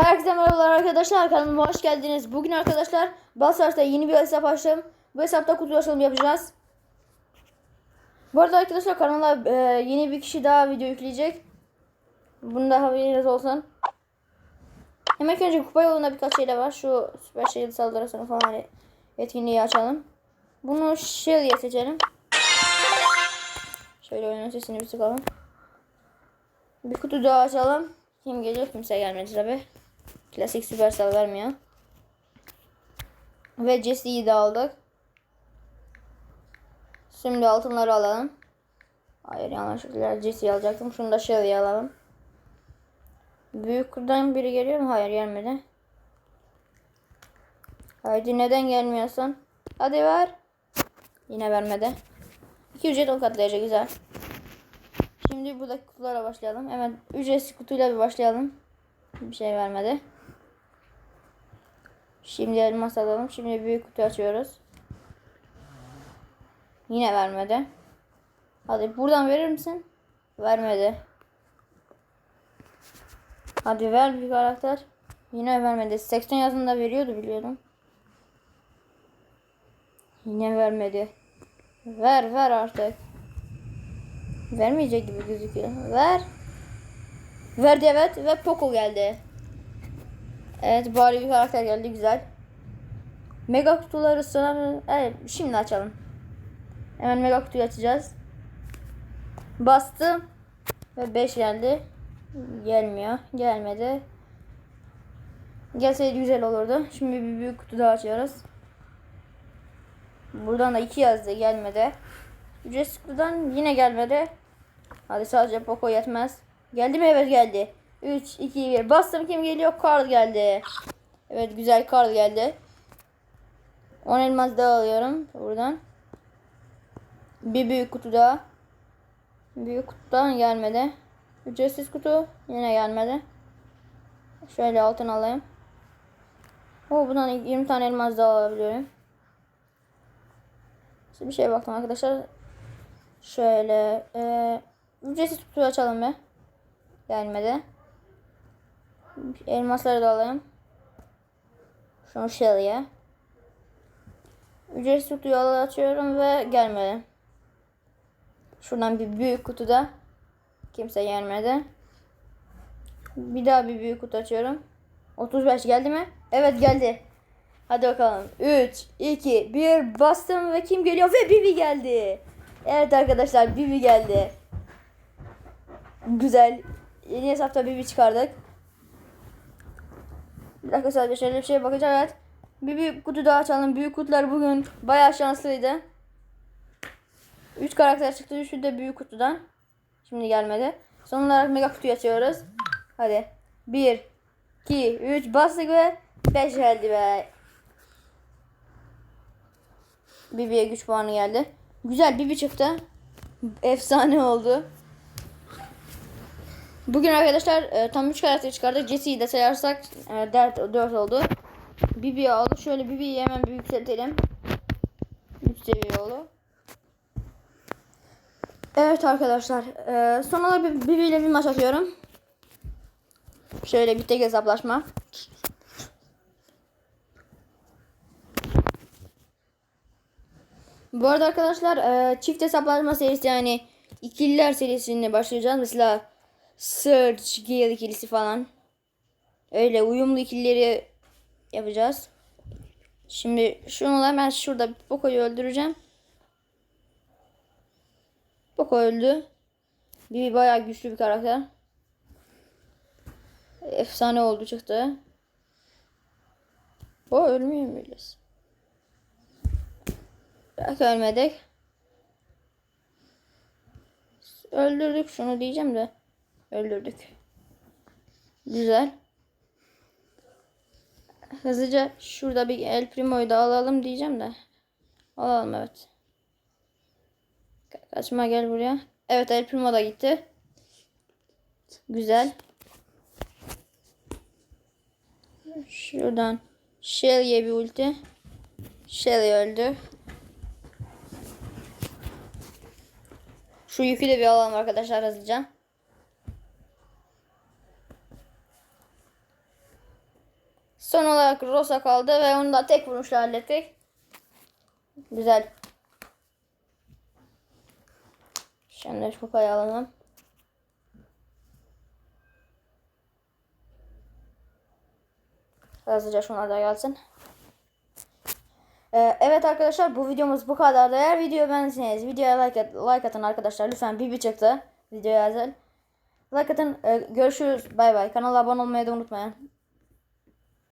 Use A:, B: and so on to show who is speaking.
A: Herkese merhabalar arkadaşlar kanalıma hoş geldiniz. Bugün arkadaşlar Basar'da yeni bir hesap açtım. Bu hesapta kutu açılımı yapacağız. Bu arada arkadaşlar kanala e, yeni bir kişi daha video yükleyecek. Bunu da haberiniz olsun. Hemen önce kupa yolunda birkaç şey de var. Şu süper şehir saldırısını falan hani etkinliği açalım. Bunu Shelly'e seçelim. Şöyle oyunun sesini bir sıkalım. Bir kutu daha açalım. Kim geliyor? Kimse gelmedi tabi. Klasik Supercell vermiyor. Ve Jesse'yi de aldık. Şimdi altınları alalım. Hayır yanlışlıkla Jesse'yi alacaktım. Şunu da Shelly'yi alalım. Büyük kurdan biri geliyor mu? Hayır gelmedi. Haydi neden gelmiyorsun? Hadi ver. Yine vermedi. 2 ücret katlayacak güzel. Şimdi buradaki kutulara başlayalım. Hemen ücretsiz kutuyla bir başlayalım. Bir şey vermedi. Şimdi elmas alalım. Şimdi büyük kutu açıyoruz. Yine vermedi. Hadi buradan verir misin? Vermedi. Hadi ver bir karakter. Yine vermedi. 80 yazında veriyordu biliyordum. Yine vermedi. Ver ver artık. Vermeyecek gibi gözüküyor. Ver. Verdi evet ve Poco geldi. Evet bari bir karakter geldi güzel. Mega kutuları sonra evet şimdi açalım. Hemen mega kutuyu açacağız. Bastım ve 5 geldi. Gelmiyor. Gelmedi. Gelseydi güzel olurdu. Şimdi bir büyük kutu daha açıyoruz. Buradan da 2 yazdı gelmedi. Ücretsiz kutudan yine gelmedi. Hadi sadece Poco yetmez. Geldi mi? Evet geldi. 3, 2, 1. Bastım kim geliyor? Karl geldi. Evet güzel Karl geldi. 10 elmas daha alıyorum buradan. Bir büyük kutu daha. Büyük kutudan gelmedi. Ücretsiz kutu yine gelmedi. Şöyle altın alayım. O bundan 20 tane elmas daha alabiliyorum. Bir şey baktım arkadaşlar. Şöyle e, ücretsiz kutu açalım be. Gelmedi. Elmasları da alayım. Şunu Shelly'e. Ücretsiz kutuyu açıyorum ve gelmedi. Şuradan bir büyük kutuda. Kimse gelmedi. Bir daha bir büyük kutu açıyorum. 35 geldi mi? Evet geldi. Hadi bakalım. 3, 2, 1 bastım ve kim geliyor? Ve Bibi geldi. Evet arkadaşlar Bibi geldi. Güzel. Yeni hesapta Bibi çıkardık. Sadece şöyle bir şeye bakacağım. Evet. Bir büyük kutu daha açalım. Büyük kutular bugün bayağı şanslıydı. 3 karakter çıktı. Üçü de büyük kutudan. Şimdi gelmedi. Son olarak mega kutuyu açıyoruz. Hadi. 1, 2, 3 bastık ve 5 geldi be. Bibi'ye güç puanı geldi. Güzel Bibi çıktı. Efsane oldu. Bugün arkadaşlar e, tam 3 karakter çıkardık. Jesse'yi de sayarsak e, 4, 4 oldu. Bibi'yi aldık. Şöyle Bibi'yi hemen bir yükseltelim. 3 seviye oldu. Evet arkadaşlar. E, son olarak Bibi ile bir maç atıyorum. Şöyle bir tek hesaplaşma. Bu arada arkadaşlar e, çift hesaplaşma serisi yani ikililer serisine başlayacağız. Mesela Surge, Gale ikilisi falan. Öyle uyumlu ikilileri yapacağız. Şimdi şunu hemen şurada Poco'yu öldüreceğim. Poco öldü. Bir bayağı güçlü bir karakter. Efsane oldu çıktı. O ölmüyor muyuz? Belki ölmedik. Öldürdük şunu diyeceğim de. Öldürdük. Güzel. Hızlıca şurada bir El Primo'yu da alalım diyeceğim de. Alalım evet. Ka- Kaçma gel buraya. Evet El Primo da gitti. Güzel. Şuradan Shelly'e bir ulti. Shelly öldü. Şu yükü de bir alalım arkadaşlar hızlıca. Son olarak Rosa kaldı ve onu da tek vuruşla hallettik. Güzel. Şimdi kupayı alalım. Hızlıca şunlar da gelsin. Ee, evet arkadaşlar bu videomuz bu kadar. Eğer videoyu beğendiyseniz videoya like, at, like atın arkadaşlar. Lütfen bir çıktı. Videoya özel. Like atın. Ee, görüşürüz. Bay bay. Kanala abone olmayı da unutmayın.